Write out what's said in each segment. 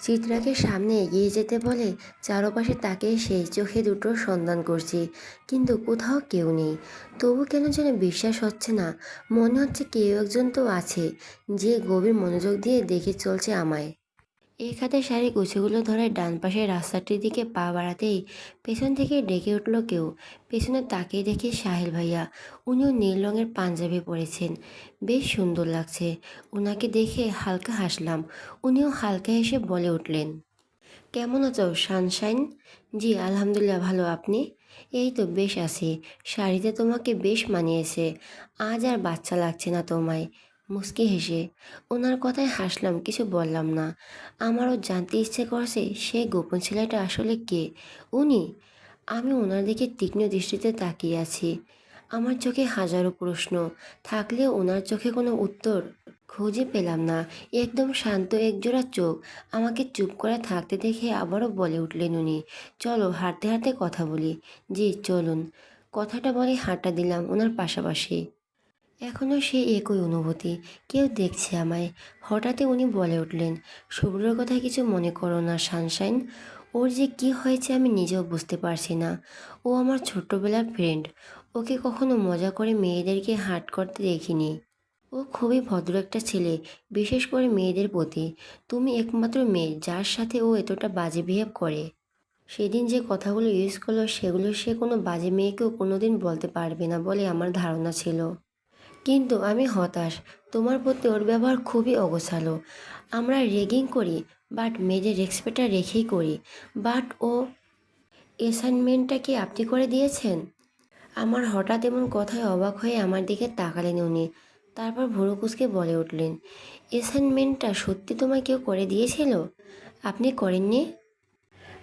চিত্রাকে সামনে এগিয়ে যেতে বলে চারপাশে তাকে সেই চোখে দুটো সন্ধান করছি। কিন্তু কোথাও কেউ নেই। তবু কেন যেন বিশ্বাস হচ্ছে না। মনে হচ্ছে কেউ একজন তো আছে, যে গভীর মনোযোগ দিয়ে দেখে চলছে আমায়। এক হাতে শাড়ি গুছিগুলো ধরে ডান পাশের রাস্তাটির দিকে পা বাড়াতেই পেছন থেকে ডেকে উঠল কেউ। পেছনে তাকিয়ে দেখে সাহেল ভাইয়া। উনিও নীল রঙের পাঞ্জাবি পরেছেন। বেশ সুন্দর লাগছে। ওনাকে দেখে হালকা হাসলাম। উনিও হালকা হেসে বলে উঠলেন, কেমন আছো, সানশাইন? জি, আলহামদুলিল্লাহ, ভালো। আপনি? এই তো, বেশ আছি। শাড়িতে তোমাকে বেশ মানিয়েছে। আজ আর বাচ্চা লাগছে না তোমায়। মুস্কি হেসে, ওনার কথায় হাসলাম, কিছু বললাম না। আমারও জানতে ইচ্ছে করছে সেই গোপন ছেলেটা আসলে কে? উনি? আমি ওনার দিকে তীক্ষ্ণ দৃষ্টিতে তাকিয়ে আছি। আমার চোখে হাজারো প্রশ্ন। থাকলেও ওনার চোখে কোনো উত্তর খুঁজে পেলাম না। একদম শান্ত, একজোড়া চোখ। আমাকে চুপ করে থাকতে দেখে আবারও বলে উঠলেন উনি। চলো, হাঁটতে হাঁটতে কথা বলি। জি, চলুন। কথাটা বলে হাঁটা দিলাম ওনার পাশাপাশি। এখনও সে একই অনুভূতি, কেউ দেখছে আমায়। হঠাৎই উনি বলে উঠলেন শুভ্রর কথা কিছু মনে করো না, সানশাইন। ওর যে কি হয়েছে আমি নিজেও বুঝতে পারছি না। ও আমার ছোট্টবেলার ফ্রেন্ড। ওকে কখনো মজা করে মেয়েদেরকে হাট করতে দেখিনি। ও খুবই ভদ্র একটা ছেলে, বিশেষ করে মেয়েদের প্রতি। তুমি একমাত্র মেয়ে, যার সাথে ও এতটা বাজে বিহেভ করে। সেদিন যে কথাগুলো ইউজ করল, সেগুলো সে কোনো বাজে মেয়েকেও কোনোদিন বলতে পারবে না বলে আমার ধারণা ছিল। কিন্তু আমি হতাশ। তোমার প্রতি ওর ব্যবহার খুবই অগোছালো। আমরা রেগিং করি, বাট মেয়েদের রেসপেক্টটা রেখেই করি। বাট ও অ্যাসাইনমেন্টটা কি আপনি করে দিয়েছেন? আমার হঠাৎ এমন কথায় অবাক হয়ে আমার দিকে তাকালেন উনি। তারপর ভুরু কুচকে বলে উঠলেন অ্যাসাইনমেন্টটা সত্যি তোমায় কেউ করে দিয়েছিল? আপনি করেননি?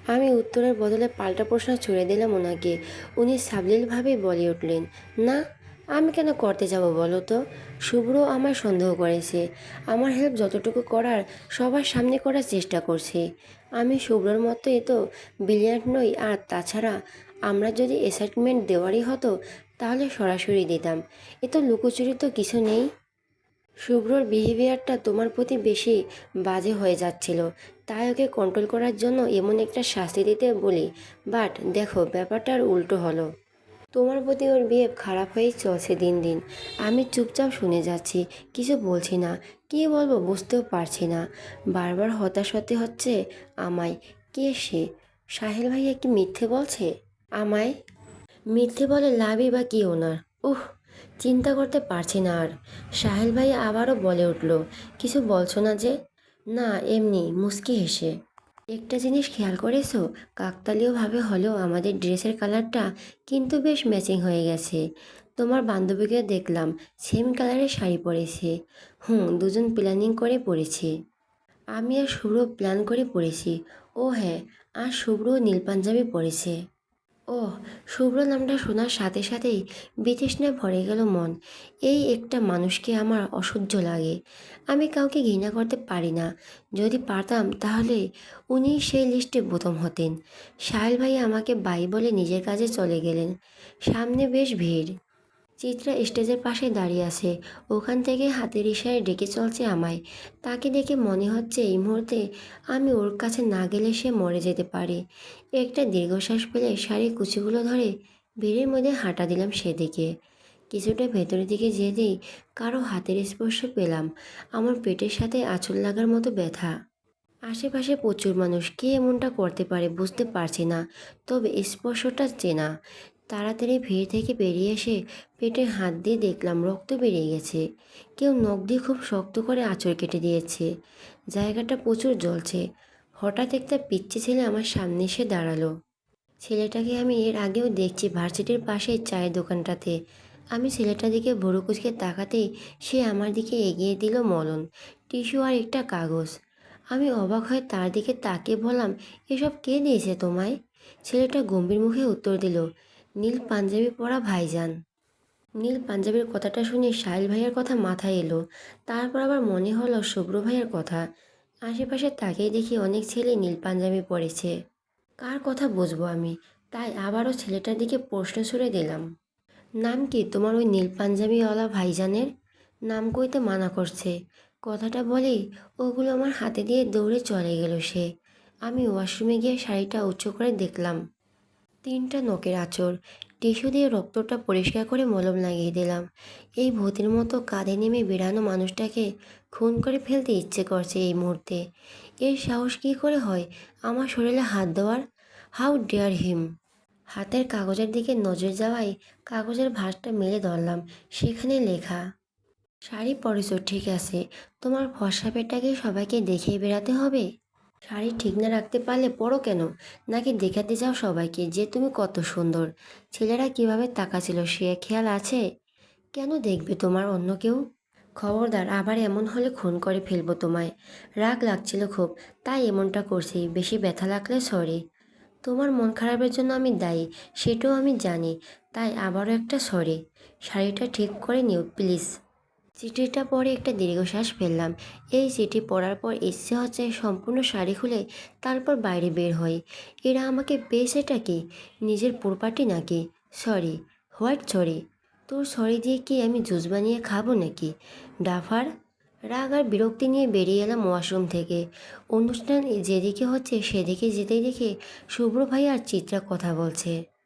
আমি উত্তরের বদলে পাল্টা প্রশ্ন ছুড়ে দিলাম ওনাকে উনি সাবলীলভাবেই বলে উঠলেন, না আমি কেন করতে যাব বলো তো? শুভ্র আমার সন্দেহ করেছে। আমার হেল্প যতটুকু করার সবার সামনে করার চেষ্টা করছে। আমি শুভ্রর মতো এ তো ব্রিলিয়ান্ট নই, আর তাছাড়া আমরা যদি অ্যাসাইনমেন্ট দেওয়ারই হতো, তাহলে সরাসরি দিতাম। এ তো লুকোচুরি তো কিছু নেই। শুভ্রর বিহেভিয়ারটা তোমার প্রতি বেশি বাজে হয়ে যাচ্ছিল। তাই ওকে কন্ট্রোল করার জন্য এমন একটা শাস্তি দিতে বলি। বাট দেখো, ব্যাপারটার উল্টো হলো। তোমার প্রতি ওর বিহেভ খারাপ হয়েই চলছে দিন দিন। আমি চুপচাপ শুনে যাচ্ছি, কিছু বলছি না, কী বলব বুঝতেও পারছি না। বারবার হতাশ হতে হচ্ছে আমায়, কে সে? সাহেল ভাইয়া কি মিথ্যে বলছে? আমায়? মিথ্যে বলে লাভই বা কি ওনার? উহ চিন্তা করতে পারছি না আর। সাহেল ভাই আবারও বলে উঠল, কিছু বলছো না যে? না, এমনি মুস্কি হেসে। একটা জিনিস খেয়াল করেছ? কাকতালীয়ভাবে হলেও আমাদের ড্রেসের কালারটা কিন্তু বেশ ম্যাচিং হয়ে গেছে। তোমার বান্ধবীকে দেখলাম সেম কালারের শাড়ি পরেছে। হুম, দুজন প্ল্যানিং করে পরেছে। আমি আর শুভ্র প্ল্যান করে পরেছি। ও হ্যাঁ আর শুভ্র নীল পাঞ্জাবি পরেছে। ও শুভ্র নামটা শোনার সাথে সাথেই বিতৃষ্ণায় ভরে গেল মন। এই একটা মানুষকে আমার অসহ্য লাগে। আমি কাউকে ঘৃণা করতে পারি না। যদি পারতাম, তাহলে উনি সেই লিস্টে প্রথম হতেন। সাহেল ভাই আমাকে বাই বলে নিজের কাজে চলে গেলেন। সামনে বেশ ভিড়। চিত্রা স্টেজের পাশে দাঁড়িয়ে আছে। ওখান থেকে হাতের ইশারায় ডেকে চলছে আমায়। তাকে দেখে মনে হচ্ছে এই মুহূর্তে আমি ওর কাছে না গেলে সে মরে যেতে পারে। একটা দীর্ঘশ্বাস ফেলে শাড়ির কুচিগুলো ধরে ভিড়ের মধ্যে হাঁটা দিলাম সেদিকে। কিছুটা ভেতরের দিকে যেতেই কারও হাতের স্পর্শ পেলাম। আমার পেটের সাথে আঁচল লাগার মতো ব্যথা। আশেপাশে প্রচুর মানুষ, কে এমনটা করতে পারে বুঝতে পারছি না, তবে স্পর্শটা চেনা। তাড়াতাড়ি ভিড় থেকে বেরিয়ে এসে পেটে হাত দিয়ে দেখলাম রক্ত বেরিয়ে গেছে। কেউ নখ দিয়ে খুব শক্ত করে আঁচড় কেটে দিয়েছে। জায়গাটা প্রচুর জ্বলছে। হঠাৎ একটা পিচ্ছি ছেলে আমার সামনে এসে দাঁড়াল। ছেলেটাকে আমি এর আগেও দেখছি ভার্সিটির পাশে চায়ের দোকানটাতে। আমি ছেলেটার দিকে ভুরু কুচকে তাকাতেই সে আমার দিকে এগিয়ে দিল মলন টিস্যু আর একটা কাগজ। আমি অবাক হয়ে তার দিকে তাকিয়ে বললাম, এসব কে দিয়েছে তোমায়? ছেলেটা গম্ভীর মুখে উত্তর দিল নীল পাঞ্জাবি পরা ভাইজান। নীল পাঞ্জাবির কথাটা শুনে সাহিল ভাইয়ের কথা মাথায় এলো। তারপর আবার মনে হলো শুভ্র ভাইয়ের কথা। আশেপাশে তাকিয়ে দেখি অনেক ছেলে নীল পাঞ্জাবি পরেছে। কার কথা বুঝব আমি? তাই আবারও ছেলেটার দিকে প্রশ্ন ছুড়ে দিলাম। নাম কি তোমার ওই নীল পাঞ্জাবিওয়ালা ভাইজানের? নাম কইতে মানা করছে। কথাটা বলেই ওগুলো আমার হাতে দিয়ে দৌড়ে চলে গেল সে। আমি ওয়াশরুমে গিয়ে শাড়িটা উঁচু করে দেখলাম। তিনটা নখের আঁচড় টিস্যু দিয়ে রক্তটা পরিষ্কার করে মলম লাগিয়ে দিলাম। এই ভূতের মতো কাঁধে নেমে বেড়ানো মানুষটাকে খুন করে ফেলতে ইচ্ছে করছে এই মুহূর্তে। এর সাহস কী করে হয়? আমার শরীরে হাত দেওয়ার? হাউ ডেয়ার হিম হাতের কাগজের দিকে নজর যাওয়ায় কাগজের ভাঁজটা মেলে ধরলাম, সেখানে লেখা, শাড়ি পরেছ, ঠিক আছে। তোমার ফর্সা পেটটাকে সবাইকে দেখিয়ে বেড়াতে হবে? শাড়ি ঠিক না রাখতে পারলে পরো কেন? নাকি দেখাতে যাও সবাইকে যে তুমি কত সুন্দর। ছেলেরা কীভাবে তাকাছিল সে খেয়াল আছে? কেন দেখবে তোমার অন্য কেউ? খবরদার, আবার এমন হলে খুন করে ফেলব তোমায়। রাগ লাগছিল খুব, তাই এমনটা করছি, বেশি ব্যথা লাগলে সরি তোমার মন খারাপের জন্য আমি দায়ী, সেটাও আমি জানি, তাই আবারও একটা সরি শাড়িটা ঠিক করে নিও প্লিজ চিঠিটা পরে একটা দীর্ঘশ্বাস ফেললাম। এই চিঠি পড়ার পর ইচ্ছে হচ্ছে সম্পূর্ণ শাড়ি খুলে তারপর বাইরে বের হই। এরা আমাকে পেয়েছেটা কি? নিজের প্রপার্টি নাকি? Sorry, what sorry? তোর সরি দিয়ে কি আমি জুস বানিয়ে খাব নাকি? ডাফার? রাগ আর বিরক্তি নিয়ে বেরিয়ে এলাম ওয়াশরুম থেকে। অনুষ্ঠান যেদিকে হচ্ছে সেদিকে যেতেই দেখে শুভ্র ভাই আর চিত্রা কথা বলছে।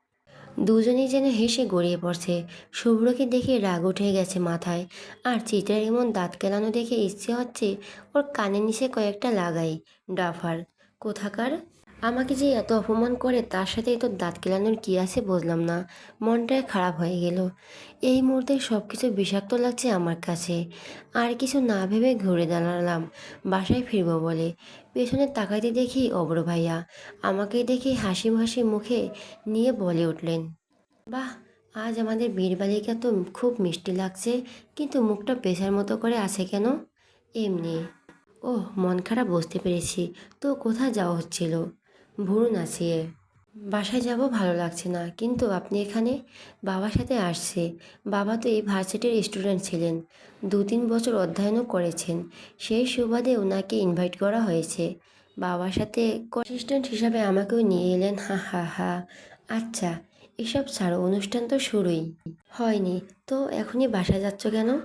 দুজনেই যেন হেসে গড়িয়ে পড়ছে। শুভ্রকে দেখে রাগ উঠে গেছে মাথায়। আর চিত্রার এমন দাঁত কেলানো দেখে ইচ্ছে হচ্ছে ওর কানে নিচে কয়েকটা লাগাই। ডাফার, কোথাকার? আমাকে যে এত অপমান করে, তার সাথে তো দাঁত কেলানোর কী আছে বুঝলাম না। মনটাই খারাপ হয়ে গেল। এই মুহূর্তে সব কিছু বিষাক্ত লাগছে আমার কাছে। আর কিছু না ভেবে ঘুরে দাঁড়ালাম। বাসায় ফিরবো বলে। পেছনে তাকাইতে দেখি অব্র ভাইয়া। আমাকে দেখে হাসি হাসি মুখে নিয়ে বলে উঠলেন, বাহ, আজ আমাদের বীরবালিকা তো খুব মিষ্টি লাগছে, কিন্তু মুখটা পেশার মতো করে আছে কেন? এমনি। ওহ, মন খারাপ বুঝতে পেরেছি। তো কোথায় যাওয়া হচ্ছিল? ভুরু নাচিয়ে। বাসায় যাব ভালো লাগছে না, কিন্তু আপনি এখানে? বাবার সাথে আসছে। বাবা তো এই ভার্সিটির স্টুডেন্ট ছিলেন। দু তিন বছর অধ্যয়নও করেছেন। সেই সুবাদে ওনাকে ইনভাইট করা হয়েছে। বাবার সাথে অ্যাসিস্ট্যান্ট হিসাবে আমাকেও নিয়ে এলেন। হা হা হা। আচ্ছা এসব ছাড়ো, অনুষ্ঠান তো শুরুই। হয়নি, তো এখনই বাসা যাচ্ছ কেন?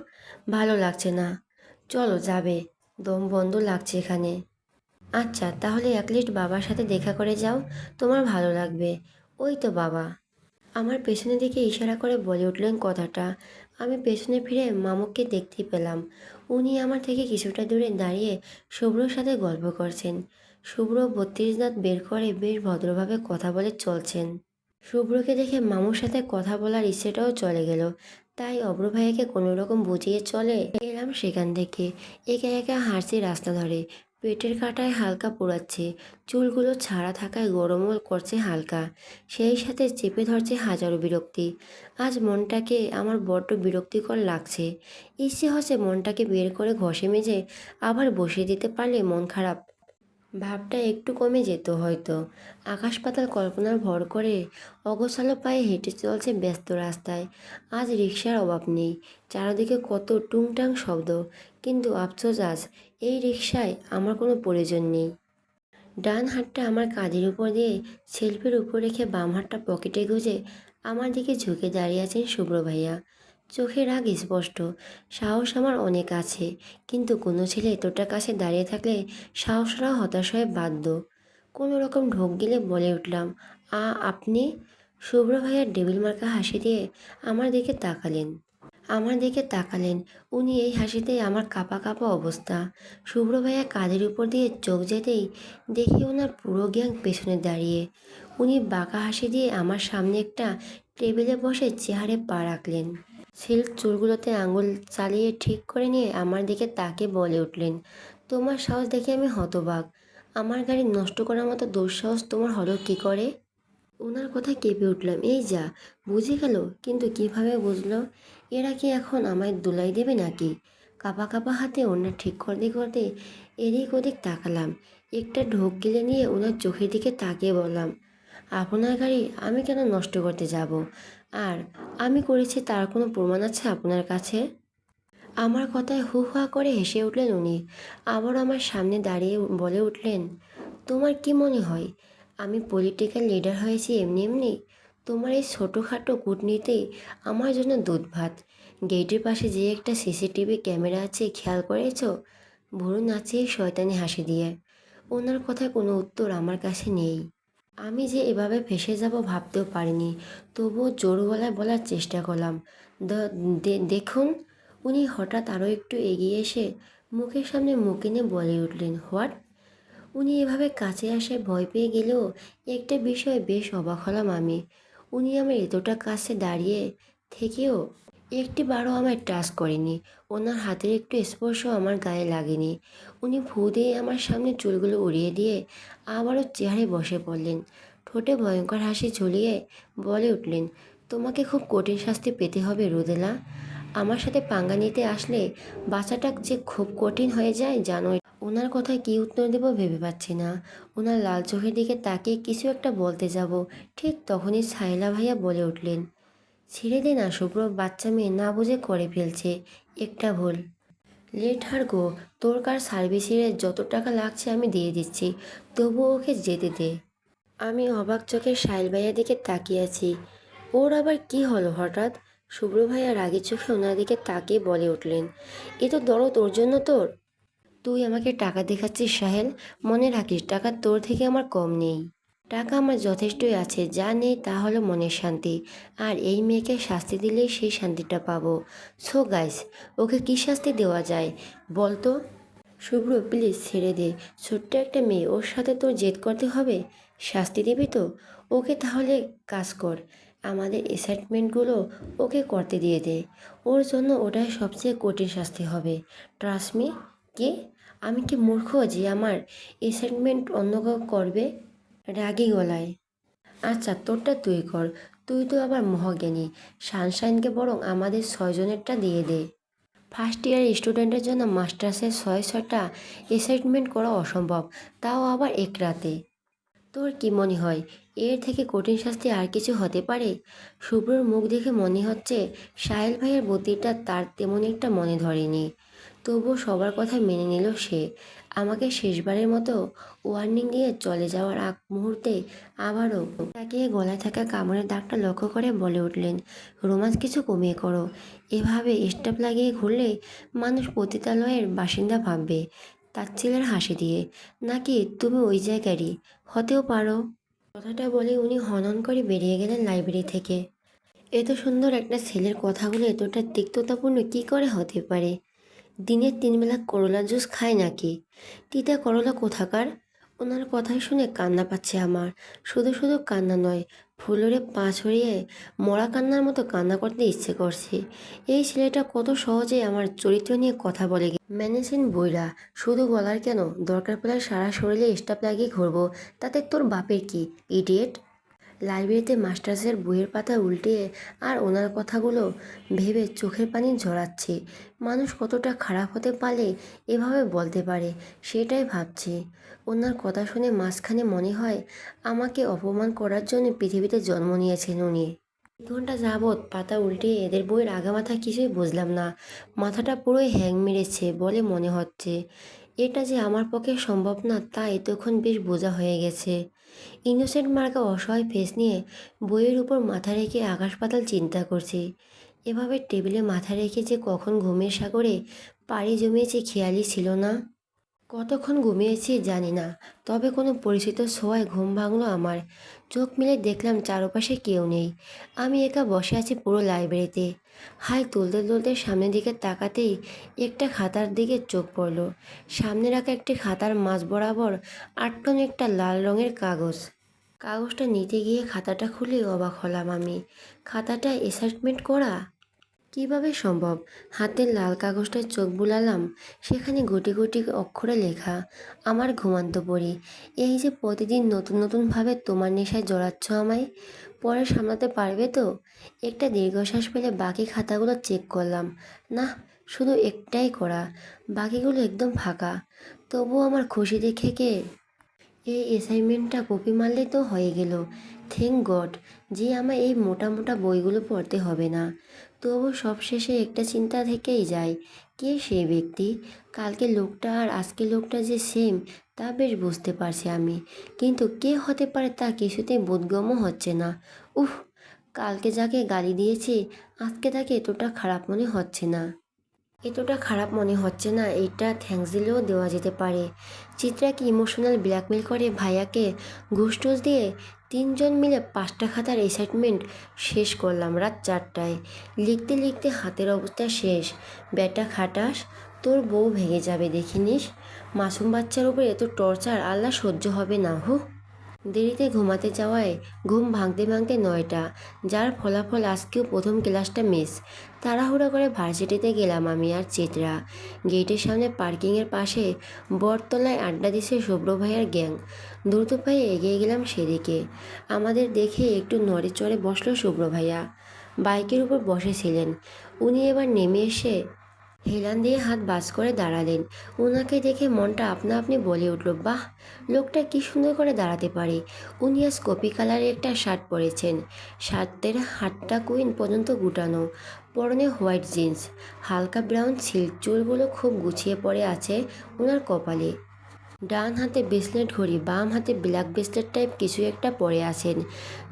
ভালো লাগছে না। চলো, যাবে। দম বন্ধ লাগছে এখানে। আচ্ছা তাহলে অ্যাটলিস্ট বাবার সাথে দেখা করে যাও। তোমার ভালো লাগবে। ওই তো বাবা। আমার পেছনের দিকে ইশারা করে বলে উঠলেন কথাটা। আমি পেছনে ফিরে মামুককে দেখতে পেলাম। উনি আমার থেকে কিছুটা দূরে দাঁড়িয়ে শুভ্রর সাথে গল্প করছেন। শুভ্র বত্রিশ দাঁত বের করে বেশ ভদ্রভাবে কথা বলে চলছেন। শুভ্রকে দেখে মামুর সাথে কথা বলার ইচ্ছেটাও চলে গেল। তাই অব্র ভাইয়াকে কোনো রকম বুঝিয়ে চলে এলাম সেখান থেকে। একা একা হাসি রাস্তা ধরে। পেটের কাঁটায় হালকা পোড়াচ্ছে, চুলগুলো ছাড়া থাকায় গরমও করছে হালকা। সেই সাথে চেপে ধরছে হাজারো বিরক্তি। আজ মনটাকে আমার বড্ড বিরক্তিকর লাগছে। ইচ্ছে হচ্ছে মনটাকে বের করে ঘষে মেজে আবার বসিয়ে দিতে পারলে মন খারাপ। ভাবটা একটু কমে যেত হয়তো। আকাশ পাতাল কল্পনার ভর করে অগোছালো পায়ে হেঁটে চলছে ব্যস্ত রাস্তায়। আজ রিক্সার অভাব নেই, চারদিকে কত টুংটাং শব্দ। কিন্তু আফসোস আজ, এই রিক্সায় আমার কোনো প্রয়োজন নেই। ডান হাতটা আমার কাঁধের উপর দিয়ে সেলফের উপর রেখে বাম হাতটা পকেটে গুঁজে আমার দিকে ঝুঁকে দাঁড়িয়ে আছেন শুভ্র ভাইয়া। চোখে রাগ স্পষ্ট, সাহস আমার অনেক আছে, কিন্তু কোনো ছেলে এতটা কাছে দাঁড়িয়ে থাকলে সাহসরা হতাশ হয়ে বাধ্য। কোনো রকম ঢোক গেলে বলে উঠলাম, আ, আপনি? শুভ্র ভাইয়ার ডেবিল মার্কা হাসি দিয়ে আমার দিকে তাকালেন। আমার দিকে তাকালেন, উনি এই হাসিতেই আমার কাপা কাপা অবস্থা। শুভ্র ভাইয়া কাঁধের উপর দিয়ে চোখ যেতেই দেখি ওনার পুরো গ্যাং পেছনে দাঁড়িয়ে। উনি বাঁকা হাসি দিয়ে আমার সামনে একটা টেবিলে বসে চেহারে পা রাখলেন। সিল্ক চুলগুলোতে আঙুল চালিয়ে ঠিক করে নিয়ে আমার দিকে তাকে বলে উঠলেন, তোমার সাহস দেখে আমি হতবাক। আমার গাড়ি নষ্ট করার মতো দুঃসাহস তোমার হলো কী করে? ওনার কথা কেঁপে উঠলাম, এই যা, বুঝে গেল, কিন্তু কীভাবে বুঝলো? এরা কি এখন আমায় দুলাই দেবে নাকি? কাপা কাপা হাতে ওনার ঠিক করতে করতে এদিক ওদিক তাকালাম, একটা ঢোক গিলে নিয়ে ওনার চোখের দিকে তাকিয়ে বললাম, আপনার গাড়ি আমি কেন নষ্ট করতে যাব? আর আমি করেছি তার কোনো প্রমাণ আছে আপনার কাছে? আমার কথায় হু হা করে হেসে উঠলেন উনি। আবার আমার সামনে দাঁড়িয়ে বলে উঠলেন, তোমার কি মনে হয়, আমি পলিটিক্যাল লিডার হয়েছি এমনি এমনি? তোমার এই ছোটোখাটো কূটনীতি আমার জন্য দুধ ভাত গেটের পাশে যে একটা সিসিটিভি ক্যামেরা আছে, খেয়াল করেছ? ভুরু নাচিয়ে শয়তানি হাসি দিয়ে। ওনার কথায় কোনো উত্তর আমার কাছে নেই। আমি যে এভাবে ফেসে যাব ভাবতেও পারিনি। তবুও জোর গলায় বলার চেষ্টা করলাম। দেখুন, উনি হঠাৎ আরও একটু এগিয়ে এসে মুখের সামনে মুখ এনে বলে উঠলেন, হোয়াট? উনি এভাবে কাছে আসায় ভয় পেয়ে গেলেও একটা বিষয়ে বেশ অবাক হলাম আমি। উনি আমার এতটা কাছে দাঁড়িয়ে থেকেও একটি বারও আমায় টাচ করেনি। ওনার হাতের একটু স্পর্শ আমার গায়ে লাগেনি। উনি ফু দিয়ে আমার সামনে চুলগুলো উড়িয়ে দিয়ে আবারও চেয়ারে বসে পড়লেন। ঠোঁটে ভয়ঙ্কর হাসি ঝুলিয়ে বলে উঠলেন, তোমাকে খুব কঠিন শাস্তি পেতে হবে, রুদেলা। আমার সাথে পাঙ্গা নিতে আসলে বাচ্চাটা যে খুব কঠিন হয়ে যায় জানো ওনার কথায় কী উত্তর দেব ভেবে পাচ্ছি না। ওনার লাল চোখের দিকে তাকিয়ে কিছু একটা বলতে যাব। ঠিক তখনই সাইলা ভাইয়া বলে উঠলেন ছেড়ে দে না, শুভ্র। বাচ্চা মেয়ে না বুঝে করে ফেলছে। একটা ভুল। লেট হার গো, তোর কার সার্ভিসের যত টাকা লাগছে আমি দিয়ে দিচ্ছি। তবুও ওকে যেতে দে। আমি অবাক চোখে সাইল ভাইয়ার দিকে তাকিয়ে আছি। ওর আবার কি হলো হঠাৎ? শুভ্র ভাইয়া রাগের চোখে ওনার দিকে তাকিয়ে বলে উঠলেন, এ তো দরদ ওর জন্য তোর। তুই আমাকে টাকা দেখাচ্ছিস, সাহেল? মনে রাখিস, টাকা তোর থেকে আমার কম নেই। টাকা আমার যথেষ্টই আছে, যা নেই তা হলো মনের শান্তি। আর এই মেয়েকে শাস্তি দিলেই সেই শান্তিটা পাবো। সো গাইস ওকে কী শাস্তি দেওয়া যায়? বল তো শুভ্র প্লিজ ছেড়ে দে। ছোট্ট একটা মেয়ে, ওর সাথে তোর জেদ করতে হবে? শাস্তি দিবি তো? ওকে তাহলে কাজ কর। আমাদের অ্যাসাইনমেন্টগুলো ওকে করতে দিয়ে দে। ওর জন্য ওটাই সবচেয়ে কঠিন শাস্তি হবে। ট্রাস্ট মি কে? আমি কি মূর্খ যে আমার অ্যাসাইনমেন্ট অন্য করবে? রাগি গলায়। আচ্ছা তোরটা তুই কর। তুই তো আবার মহাজ্ঞানী। সানশাইনকে বরং আমাদের ছয়জনেরটা দিয়ে দে। ফার্স্ট ইয়ার স্টুডেন্টের জন্য মাস্টার্সের ছয় ছটা অ্যাসাইনমেন্ট করা অসম্ভব। তাও আবার এক রাতে। তোর কি মনে হয়, এর থেকে কঠিন শাস্তি আর কিছু হতে পারে? শুভ্রর মুখ দেখে মনে হচ্ছে সাহেল ভাইয়ের বুদ্ধিটা তার তেমন একটা মনে ধরেনি। তবুও সবার কথা মেনে নিল সে। আমাকে শেষবারের মতো ওয়ার্নিং দিয়ে চলে যাওয়ার আগ মুহূর্তে আবারও তাকিয়ে গলায় থাকা কামড়ের দাগটা লক্ষ্য করে বলে উঠলেন, রোমান্স, কিছু কমিয়ে করো। এভাবে স্টাপ লাগিয়ে ঘুরলে মানুষ পতিতালয়ের বাসিন্দা ভাববে, তার ছেলের হাসি দিয়ে, নাকি তুমি ওই জায়গারই? হতেও পারো। কথাটা বলে উনি হনন করে বেরিয়ে গেলেন লাইব্রেরি থেকে। এত সুন্দর একটা ছেলের কথাগুলো, এতটা তিক্ততাপূর্ণ কি করে হতে পারে? দিনের তিনবেলা করলা জুস খায় নাকি? তিতা করলা কোথাকার? ওনার কথাই শুনে কান্না পাচ্ছে আমার। শুধু শুধু কান্না নয়, ফুলরে পা ছড়িয়ে মরা কান্নার মতো কান্না করতে ইচ্ছে করছে। এই ছেলেটা কত সহজে আমার চরিত্র নিয়ে কথা বলে ম্যানেজেন বইরা, শুধু বলার কেন? দরকার পড়লে সারা শরীরে স্টাফ লাগিয়ে ঘুরবো, তাতে তোর বাপের কি, ইডিয়েট? লাইব্রেরিতে মাস্টার্সের বইয়ের পাতা উল্টে আর ওনার কথাগুলো ভেবে চোখের পানি ঝরাচ্ছে। মানুষ কতটা খারাপ হতে পারে এভাবে বলতে পারে, সেটাই ভাবছি। ওনার কথা শুনে মাঝখানে মনে হয়, আমাকে অপমান করার জন্য পৃথিবীতে জন্ম নিয়েছেন উনি। ঘণ্টা যাবৎ পাতা উল্টে এদের বইয়ের আগামাথা কিছুই বুঝলাম না। মাথাটা পুরোই হ্যাং মেরেছে বলে মনে হচ্ছে। এটা যে আমার পক্ষে সম্ভব না তা এতক্ষণ বেশ বোঝা হয়ে গেছে। ইনোসেন্ট মার্কা অসহায় ফেস নিয়ে বইয়ের উপর মাথা রেখে আকাশ পাতাল চিন্তা করছি। এভাবে টেবিলে মাথা রেখে যে কখন ঘুমের সাগরে পাড়ি জমিয়েছে খেয়ালই ছিল না। কতক্ষণ ঘুমিয়েছি জানি না, তবে কোনো পরিচিত ছোঁয়ায় ঘুম ভাঙলো আমার। চোখ মেলে দেখলাম চারপাশে কেউ নেই। আমি একা বসে আছি পুরো লাইব্রেরিতে। হাই তুলতে তুলতে সামনের দিকে তাকাতেই একটা খাতার দিকে চোখ পড়ল। সামনে রাখা একটি খাতার মাঝ বরাবর আটটন একটা লাল রঙের কাগজ। কাগজটা নিতে গিয়ে খাতাটা খুলে অবাক হলাম আমি। খাতাটা অ্যাসাইনমেন্ট করা? কীভাবে সম্ভব? হাতের লাল কাগজটায় চোখ বুলালাম, সেখানে গুটি গুটি অক্ষরে লেখা, আমার ঘুমান্ত পড়ি এই যে প্রতিদিন নতুন নতুনভাবে তোমার নেশায় জড়াচ্ছ আমায়, পরে সামলাতে পারবে তো? একটা দীর্ঘশ্বাস পেলে বাকি খাতাগুলো চেক করলাম। না শুধু একটাই করা, বাকিগুলো একদম ফাঁকা। তবুও আমার খুশি দেখে কে? এই অ্যাসাইনমেন্টটা কপি মারলে তো হয়ে গেল। থ্যাংক গড যে আমার এই মোটা মোটা বইগুলো পড়তে হবে না। তবু সবশেষে একটা চিন্তা থেকেই যায়, কে সেই ব্যক্তি? কালকে লোকটা আর আজকে লোকটা যে সেম তা বেশ বুঝতে পারছি আমি। কিন্তু কে হতে পারে তা কিছুতেই বোধগম্য হচ্ছে না। উফ, কালকে যাকে গালি দিয়েছি, আজকে তাকে এতটা খারাপ মনে হচ্ছে না। এতটা খারাপ মনে হচ্ছে না, এটা থ্যাঙ্কস দিলেও দেওয়া যেতে পারে। চিত্রা কি ইমোশনাল ব্ল্যাকমেল করে ভাইয়াকে? ঘুষ টুস দিয়ে তিনজন মিলে পাঁচটা খাতার অ্যাসাইনমেন্ট শেষ করলাম রাত চারটায়। লিখতে লিখতে হাতের অবস্থা শেষ। ব্যাটা খাটাস, তোর বউ ভেঙে যাবে, দেখিনিস? মাসুম বাচ্চার উপর এত টর্চার আল্লাহ সহ্য হবে না, হু? দেরিতে ঘুমাতে যাওয়ায় ঘুম ভাঙতে ভাঙতে নয়টা, যার ফলাফল আজকেও প্রথম ক্লাসটা মিস তাড়াহুড়ো করে ভার্সিটিতে গেলাম আমি আর চিত্রা। গেটের সামনে পার্কিংয়ের পাশে বটতলায় আড্ডা দিছে শুভ্র ভাইয়ার গ্যাং। দ্রুত পায়ে এগিয়ে গেলাম সেদিকে। আমাদের দেখে একটু নড়ে চড়ে বসল শুভ্র ভাইয়া। বাইকের উপর বসেছিলেন। উনি এবার নেমে এসে হেলান দিয়ে হাত বাস করে দাঁড়ালেন। ওনাকে দেখে মনটা আপনা আপনি বলে উঠল, বাহ, লোকটা কি সুন্দর করে দাঁড়াতে পারে। উনি আজ কপি কালারের একটা শার্ট পরেছেন। শার্টের হাতটা কুইন পর্যন্ত গুটানো। পরনে হোয়াইট জিন্স, হালকা ব্রাউন সিল্ক চুলগুলো খুব গুছিয়ে পড়ে আছে ওনার কপালে। ডান হাতে ব্রেসলেট ঘড়ি, বাম হাতে ব্ল্যাক ব্রেসলেট টাইপ কিছু একটা পরে আছেন।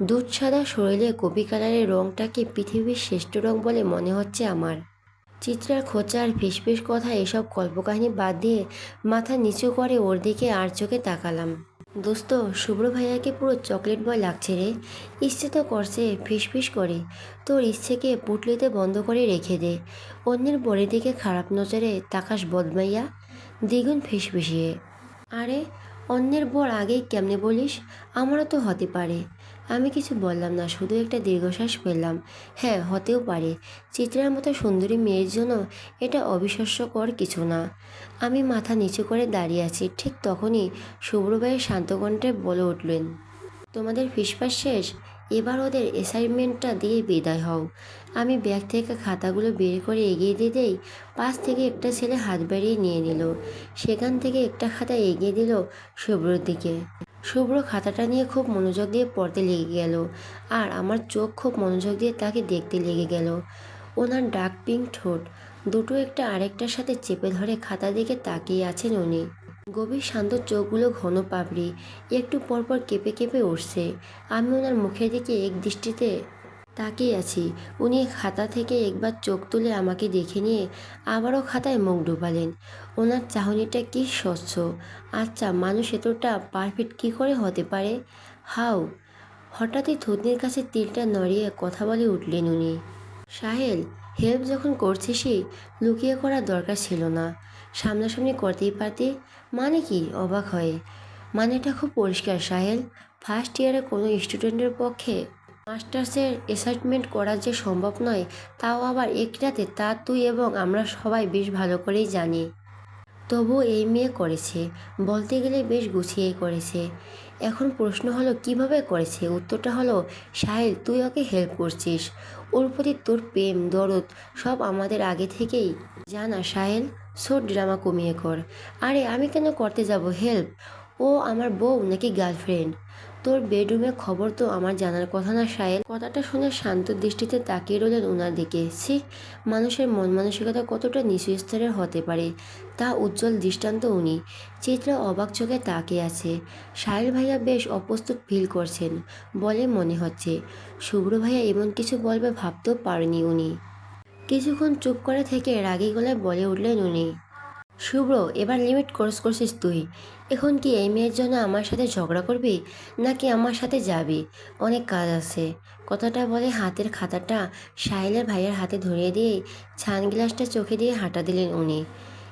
দুধ সাদা শরীরে কপি কালারের রঙটাকে পৃথিবীর শ্রেষ্ঠ রং বলে মনে হচ্ছে আমার। চিত্রার খোঁচার ফিসফিস কথা এসব কল্পকাহিনী বাদ দিয়ে মাথা নিচু করে ওর দিকে আর চোখে তাকালাম। দোস্ত, শুভ্র ভাইয়াকে পুরো চকলেট বয় লাগছে রে। ইচ্ছে তো করছে ফিসফিস করে। তোর ইচ্ছেকে পুটলিতে বন্ধ করে রেখে দে। অন্যের বড়ির দিকে খারাপ নজরে তাকাস বদমাইয়া দ্বিগুণ ফিসফিসিয়ে। আরে, অন্যের বর আগেই কেমনে বলিস? আমারও তো হতে পারে। আমি কিছু বললাম না, শুধু একটা দীর্ঘশ্বাস ফেললাম। হ্যাঁ হতেও পারে। চিত্রার মতো সুন্দরী মেয়ের জন্য এটা অবিশ্বাস্যকর কিছু না। আমি মাথা নিচু করে দাঁড়িয়ে আছি। ঠিক তখনই শুভ্রভাইয়ের শান্তকণ্ঠে বলে উঠলেন, তোমাদের ফিসফাস শেষ? এবার ওদের অ্যাসাইনমেন্টটা দিয়ে বিদায় হও। আমি ব্যাগ থেকে খাতাগুলো বের করে এগিয়ে দিতেই পাশ থেকে একটা ছেলে হাত বাড়িয়ে নিয়ে নিল। সেখান থেকে একটা খাতা এগিয়ে দিল শুভ্রর দিকে। শুভ্র খাতাটা নিয়ে খুব মনোযোগ দিয়ে পড়তে লেগে গেল আর আমার চোখ খুব মনোযোগ দিয়ে তাকে দেখতে লেগে গেল। ওনার ডাক পিঙ্ক ঠোঁট, দুটো একটা আরেকটার সাথে চেপে ধরে খাতা দিকে তাকিয়ে আছেন উনি। গভীর শান্ত চোখগুলো ঘন পাবড়ি একটু পরপর কেঁপে কেঁপে উঠছে। আমি ওনার মুখের দিকে এক দৃষ্টিতে তাকিয়ে আছি। উনি খাতা থেকে একবার চোখ তুলে আমাকে দেখে নিয়ে আবারও খাতায় মুখ ডুবালেন। ওনার চাহনিটা কি স্বচ্ছ। আচ্ছা মানুষ এতটা পারফেক্ট কী করে হতে পারে? হাউ হঠাৎই থুতনির কাছে তিলটা নড়িয়ে কথা বলে উঠলেন উনি। সাহেল, হেল্প যখন করছিসই, লুকিয়ে করার দরকার ছিল না। সামনাসামনি করতেই পারতি মানে কি? অবাক হয়ে। মানেটা খুব পরিষ্কার, সাহেল। ফার্স্ট ইয়ারে কোনো স্টুডেন্টের পক্ষে মাস্টার্সের অ্যাসাইনমেন্ট করা যে সম্ভব নয়, তাও আবার এক রাতে তা তুই এবং আমরা সবাই বেশ ভালো করেই জানি। তবু এই মেয়ে করেছে, বলতে গেলে বেশ গুছিয়েই করেছে। এখন প্রশ্ন হলো, কীভাবে করেছে? উত্তরটা হলো সাহেল তুই ওকে হেল্প করছিস। ওর প্রতি তোর প্রেম, দরদ, সব আমাদের আগে থেকেই জানা সাহেল সো ড্রামা কমিয়ে কর। আরে, আমি কেন করতে যাব? হেল্প ও আমার বউ নাকি গার্লফ্রেন্ড তোর বেডরুমের খবর তো আমার জানার কথা না সাহেল কথাটা শুনে শান্ত দৃষ্টিতে তাকিয়ে রইলেন ওনার দিকে। সে মানুষের মন মানসিকতা কতটা নিচু স্তরের হতে পারে, তা উজ্জ্বল দৃষ্টান্ত উনি। চিত্রা অবাক চোখে তাকিয়ে আছে। সাহেল ভাইয়া বেশ অপ্রস্তুত ফিল করছেন, বলে মনে হচ্ছে। শুভ্র ভাইয়া এমন কিছু বলবে ভাবতেও পারেনি উনি। কিছুক্ষণ চুপ করে থেকে রাগী গলায় বলে উঠলেন উনি। শুভ্র, এবার লিমিট কোর্স করছিস তুই। এখন কি এই মেয়ের জন্য আমার সাথে ঝগড়া করবি? নাকি আমার সাথে যাবি? অনেক কাজ আছে। কথাটা বলে হাতের খাতাটা সাহিলের ভাইয়ের হাতে ধরিয়ে দিয়ে ছান গ্লাসটা চোখে দিয়ে হাঁটা দিলেন উনি।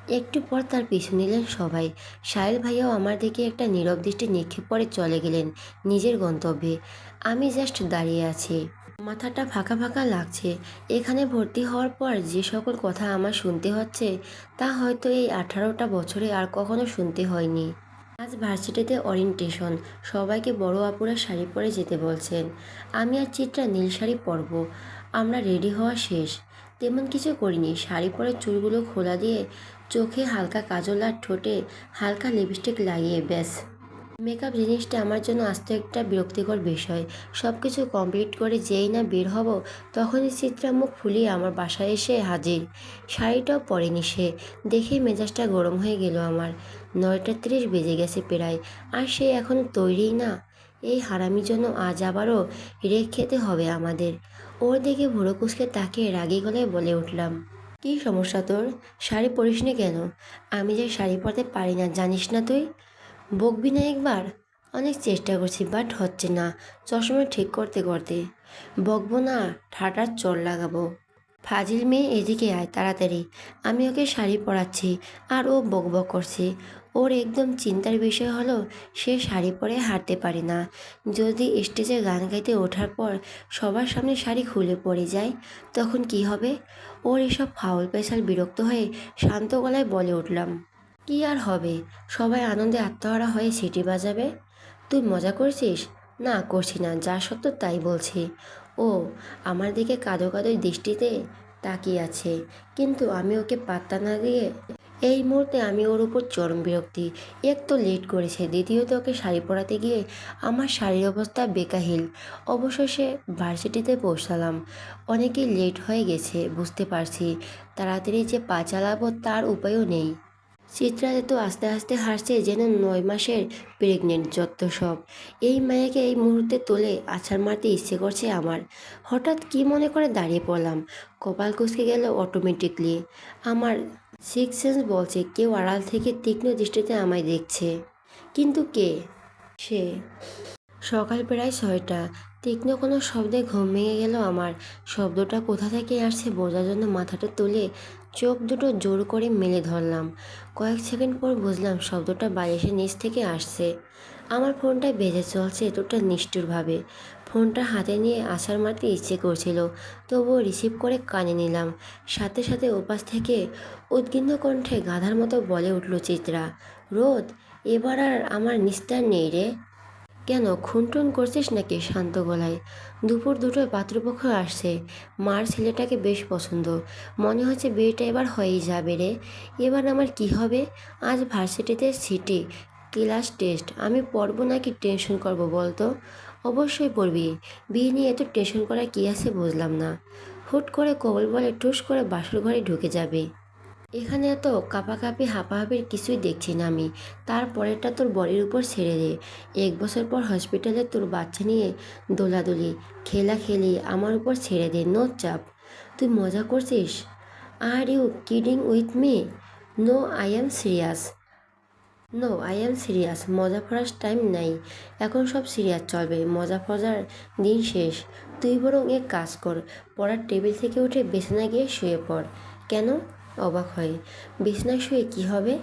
একটু পর তার পিছু নিলেন সবাই। সাহেল ভাইয়াও আমার দিকে একটা নীরব দৃষ্টি নিক্ষেপ করে চলে গেলেন নিজের গন্তব্যে। আমি জাস্ট দাঁড়িয়ে আছি। মাথাটা ফাঁকা ফাঁকা লাগছে। এখানে ভর্তি হওয়ার পর যে সকল কথা আমার শুনতে হচ্ছে, তা হয়তো এই আঠারোটা বছরে আর কখনো শুনতে হয়নি। আজ ভার্সিটিতে ওরিয়েন্টেশন সবাইকে বড় আপুরা শাড়ি পরে যেতে বলছেন। আমি আর চিত্রা নীল শাড়ি পরব। আমরা রেডি হওয়া শেষ। তেমন কিছু করিনি। শাড়ি পরে চুলগুলো খোলা দিয়ে চোখে হালকা কাজল আর ঠোঁটে হালকা লিপস্টিক লাগিয়ে, ব্যাস। মেকআপ জিনিসটা আমার জন্য আস্ত একটা বিরক্তিকর বিষয়। সব কিছু কমপ্লিট করে যেই না বের হব, তখনই চিত্রা মুখ ফুলিয়ে আমার বাসায় এসে হাজির। শাড়িটাও পরেনি সে। দেখেই মেজাজটা গরম হয়ে গেল আমার। নয়টা তিরিশ বেজে গেছে প্রায়, আর সে এখন তৈরিই না। এই হারামির জন্য আজ আবারও রেখ খেতে হবে আমাদের। ওর দিকে ভুড়ো কুচকে তাকে রাগি গলায় বলে উঠলাম, কী সমস্যা তোর? শাড়ি পরিস নি কেন? আমি যে শাড়ি পরতে পারি না, জানিস না তুই? বকবি না একবার? অনেক চেষ্টা করছি বাট হচ্ছে না। চশমা ঠিক করতে করতে। বকবো না, ঠাটার চোর লাগাবো। ফাজিল মেয়ে এদিকে আয় তাড়াতাড়ি। আমি ওকে শাড়ি পরাচ্ছি, আর ও বকবক করছে। ওর একদম চিন্তার বিষয় হলো, সে শাড়ি পরে হাঁটতে পারে না। যদি স্টেজে গান গাইতে ওঠার পর সবার সামনে শাড়ি খুলে পড়ে যায়, তখন কি হবে? ওর এসব ফাউল পেশাল বিরক্ত হয়ে শান্ত গলায় বলে উঠলাম, কি আর হবে? সবাই আনন্দে আত্মহারা হয়ে সিটি বাজাবে? তুই মজা করছিস? না, করছি না, যা সত্য তাই বলছি। ও, আমার দিকে কাদো কাদো দৃষ্টিতে তাকিয়ে আছে, কিন্তু আমি ওকে পাত্তা না দিয়ে এই মুহূর্তে আমি ওর উপর চরম বিরক্তি। এক তো লেট করেছে, দ্বিতীয়ত ওকে শাড়ি পরাতে গিয়ে আমার শাড়ির অবস্থা বেকাহিল। অবশেষে ভার্সিটিতে পৌঁছালাম। অনেকেই লেট হয়ে গেছে, বুঝতে পারছি। তাড়াতাড়ি যে পা চালাবো তার উপায়ও নেই। চিত্রা তো আস্তে আস্তে হাসছে যেন নয় মাসের প্রেগনেন্ট যত সব। এই মায়াকে এই মুহূর্তে তোলে আছাড় মারতে ইচ্ছে করছে আমার। হঠাৎ কি মনে করে দাঁড়িয়ে পড়লাম? কপাল কুচকে গেল অটোমেটিকলি আমার সিক্স সেন্স বলছে, কেউ আড়াল থেকে তীক্ষ্ণ দৃষ্টিতে আমায় দেখছে। কিন্তু কে? সে। সকাল প্রায় ছয়টা। তীক্ষ্ণ কোনো শব্দে ঘুম ভেঙে গেল আমার। শব্দটা কোথা থেকে আসছে বোঝার জন্য মাথাটা তুলে চোখ দুটো জোর করে মেলে ধরলাম। কয়েক সেকেন্ড পর বুঝলাম শব্দটা বালিশের নিচ থেকে আসছে। আমার ফোনটা বেজে চলছে এতটা নিষ্ঠুরভাবে। ফোনটা হাতে নিয়ে আসার মারতে ইচ্ছে করছিল, তবুও রিসিভ করে কানে নিলাম। সাথে সাথে ওপাশ থেকে উদ্গিন্ন কণ্ঠে গাধার মতো বলে উঠল চিত্রা, রোদ, এবার আর আমার নিস্তার নেই রে। কেন, খুনটুন করছিস নাকি শান্ত গলায়? দুপুর দুটোয় পাত্রপক্ষ আসছে, মার ছেলেটাকে বেশ পছন্দ। মনে হচ্ছে বিয়েটা এবার হয়েই যাবে রে। এবার আমার কি হবে? আজ ভার্সিটিতে সিটি, ক্লাস টেস্ট, আমি পড়ব নাকি টেনশন করব বলতো? অবশ্যই পড়বি। বিয়ে নিয়ে এত টেনশন করা কী আছে বুঝলাম না। হুট করে কবল বলে টুস করে বাসর ঘরে ঢুকে যাবে। এখানে এত কাপাকাপি হাঁপাহাপির কিছুই দেখছি না আমি। তারপরেরটা তোর বডির উপর ছেড়ে দে। এক বছর পর হসপিটালে তোর বাচ্চা নিয়ে দোলাদুলি খেলা খেলি আমার উপর ছেড়ে দে নো চাপ। তুই মজা করছিস? Are you kidding with me no I am serious no I am serious মজা ফরার টাইম নাই। এখন সব সিরিয়াস চলবে। মজা ফজার দিন শেষ। তুই বরং এক কাজ কর। পড়ার টেবিল থেকে উঠে বিছানায় গিয়ে শুয়ে পড়। কেন? অবাক হয় বিছনায় শুয়ে কি হবে?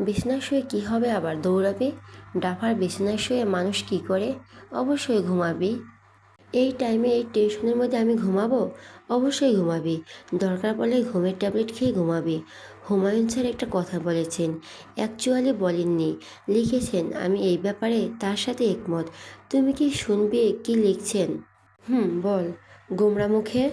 বিছনায় শুয়ে কি হবে আবার দৌড়াবি? ডাফার বিছনায় শুয়ে মানুষ কি করে? অবশ্যই ঘুমাবি। এই টাইমে এই টেনশনের মধ্যে আমি ঘুমাবো? অবশ্যই ঘুমাবি। দরকার পড়লে ঘুমের ট্যাবলেট খেয়ে ঘুমাবি। হুমায়ুন স্যার একটা কথা বলেছেন। অ্যাকচুয়ালি বলেননি। লিখেছেন, আমি এই ব্যাপারে তার সাথে একমত। তুমি কি শুনবে কি লিখছেন? হুম, বল। গোমরা মুখে?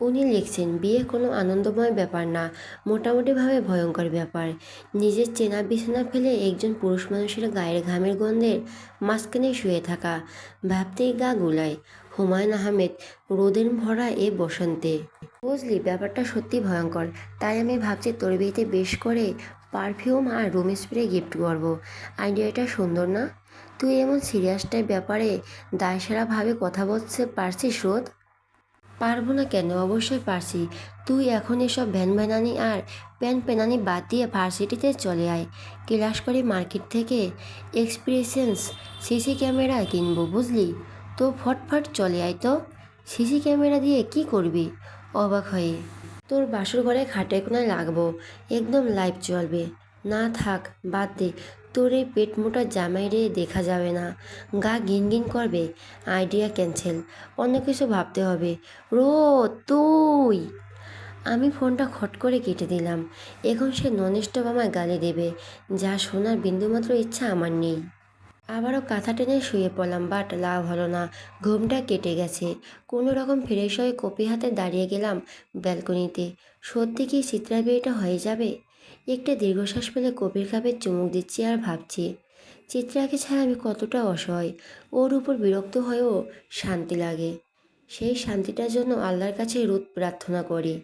উনি লিখছেন, বিয়ে কোনো আনন্দময় ব্যাপার না। মোটামুটিভাবে ভয়ঙ্কর ব্যাপার। নিজের চেনা বিছানা ফেলে একজন পুরুষ মানুষের গায়ের ঘামের গন্ধের মাঝখানে শুয়ে থাকা। ভাবতেই গা গুলায়। হুমায়ুন আহমেদ, রোদের ভরা এ বসন্তে। বুঝলি, ব্যাপারটা সত্যি ভয়ঙ্কর। তাই আমি ভাবছি তোর বিয়েতে বেশ করে পারফিউম আর রুম স্প্রে গিফট করব। আইডিয়াটা সুন্দর না? তুই এমন সিরিয়াসটার ব্যাপারে দায়সারাভাবে কথা বলতে পারছিস, রোদ? পারব না কেন? অবশ্যই পারছি। তুই এখন এসব ভ্যান ভ্যানানি আর প্যান প্যানানি বাদ দিয়ে ভার্সিটিতে চলে আয়। ক্লাস করে মার্কেট থেকে এক্সপ্রেশনস সিসি ক্যামেরা কিনবো, বুঝলি? তো ফটফট চলে আয় তো। সিসি ক্যামেরা দিয়ে কি করবি? অবাক হয়ে। তোর বাসর ঘরে খাটে কোনায় লাগবো, একদম লাইভ চলবে। না থাক, বাদ দে, তোর এই পেট মোটা জামাই রে দেখা যাবে না। গা গিন গিন করবে আইডিয়া ক্যান্সেল অন্য কিছু ভাবতে হবে। রো তুই! আমি ফোনটা খট করে কেটে দিলাম। এখন সে ননিষ্ঠব আমায় গালি দেবে। যা শোনার বিন্দুমাত্র ইচ্ছা আমার নেই। আবারও কাঁথা টেনে শুয়ে পড়লাম, বাট লাভ হলো না। ঘুমটা কেটে গেছে। কোনো রকম ফ্রেশ হয়ে কপি হাতে দাঁড়িয়ে গেলাম ব্যালকনিতে। সত্যি কি চিত্রা বিয়েটা হয়ে যাবে? একটা দীর্ঘশ্বাস ফেলে কপির কাপে চুমুক দিচ্ছি আর ভাবছি, চিত্রাকে ছাড়া আমি কতটা অসহায়। ওর উপর বিরক্ত হয়েও শান্তি লাগে। সেই শান্তিটার জন্য আল্লাহর কাছে রোদ প্রার্থনা করি।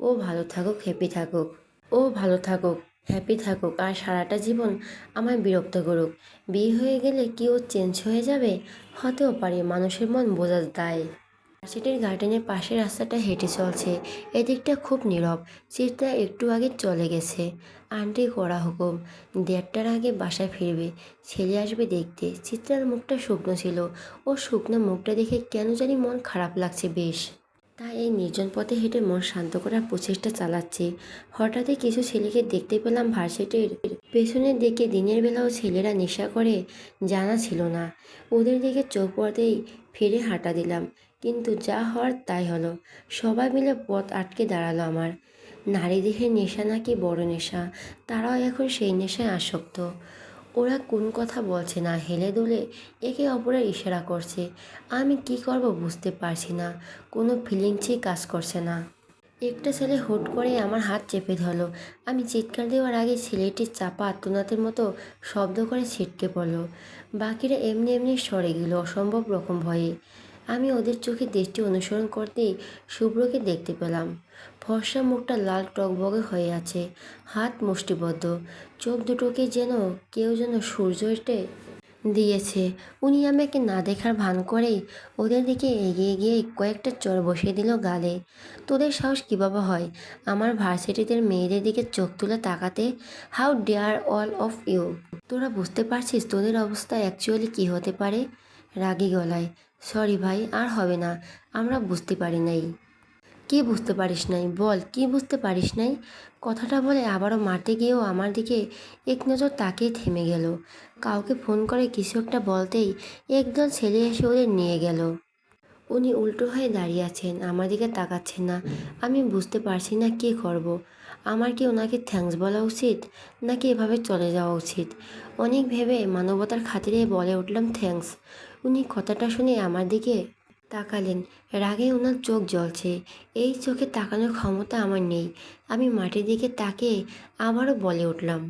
ও ভালো থাকুক হ্যাপি থাকুক। ও ভালো থাকুক। হ্যাপি থাকুক আর সারাটা জীবন আমায় বিরক্ত করুক। বিয়ে হয়ে গেলে কি ও চেঞ্জ হয়ে যাবে? হতেও পারে, মানুষের মন বোঝা দায় ভার্সিটির গার্ডেনের পাশের রাস্তাটা হেঁটে চলছে। এদিকটা খুব নীরব চিত্রা একটু আগে চলে গেছে। আন্টি করা হুকুম, দেড়টার আগে বাসায় ফিরবে। ছেলে আসবে দেখতে। চিত্রার মুখটা শুকনো ছিল। ও শুকনো মুখটা দেখে কেন জানি মন খারাপ লাগছে বেশ। তাই এই নির্জন পথে হেঁটে মন শান্ত করার প্রচেষ্টা চালাচ্ছি। হঠাৎই কিছু ছেলেকে দেখতে পেলাম ভার্সিটির। পেছনের দিকে দিনের বেলাও ছেলেরা নেশা করে জানা ছিল না। ওদের দিকে চোখ পড়তেই ফিরে হাঁটা দিলাম। কিন্তু যা হওয়ার তাই হলো। সবাই মিলে পথ আটকে দাঁড়াল আমার। নারী দেহের নেশা নাকি বড় নেশা? তারাও এখন সেই নেশায় আসক্ত। ওরা কোন কথা বলছে না হেলে দুলে একে অপরের ইশারা করছে। আমি কি করব বুঝতে পারছি না। কোনো ফিলিংসই কাজ করছে না। একটা ছেলে হুট করে আমার হাত চেপে ধরলো। আমি চিৎকার দেওয়ার আগে ছেলেটির চাপা আত্মনাথের মতো শব্দ করে ছিটকে পড়ল। বাকিরা এমনি এমনি সরে গেল অসম্ভব রকম ভয়ে। আমি ওদের চোখে দৃষ্টি অনুসরণ করতেই শুভ্রকে দেখতে পেলাম। ফর্সা মুখটা লাল টকবগে হয়ে আছে, হাত মুষ্টিবদ্ধ। চোখ দুটোকে যেন কেউ যেন সূর্যটে দিয়েছে। উনি আমাকে না দেখার ভান করেই ওদের দিকে এগিয়ে গিয়ে কয়েকটা চর বসিয়ে দিল গালে। তোদের সাহস কীভাবে হয়? আমার ভার্সিটিদের মেয়েদের দিকে চোখ তুলে তাকাতে, how dare all of you? তোরা বুঝতে পারছিস তোদের অবস্থা অ্যাকচুয়ালি কী হতে পারে? রাগী গলায়। সরি ভাই, আর হবে না। আমরা বুঝতে পারি নাই। কি বুঝতে পারিস নাই? বল, কি বুঝতে পারিস নাই? কথাটা বলে আবারও মাঠে গিয়েও আমার দিকে এক নজর তাকিয়ে থেমে গেল। কাউকে ফোন করে কিছু একটা বলতেই একদল ছেলে এসে ওদের নিয়ে গেল। উনি উল্টো হয়ে দাঁড়িয়ে আছেন, আমার দিকে তাকাচ্ছেন না। আমি বুঝতে পারছি না কী করব। আমার কি ওনাকে থ্যাঙ্কস বলা উচিত, নাকি এভাবে চলে যাওয়া উচিত? অনেক ভেবে মানবতার খাতিরে বলে উঠলাম থ্যাঙ্কস উনি কথাটা শুনে আমার দিকে তাকালেন। রাগে ওনার চোখ জ্বলছে। এই চোখে তাকানোর ক্ষমতা আমার নেই। আমি মাটির দিকে তাকিয়ে আবারও বলে উঠলাম।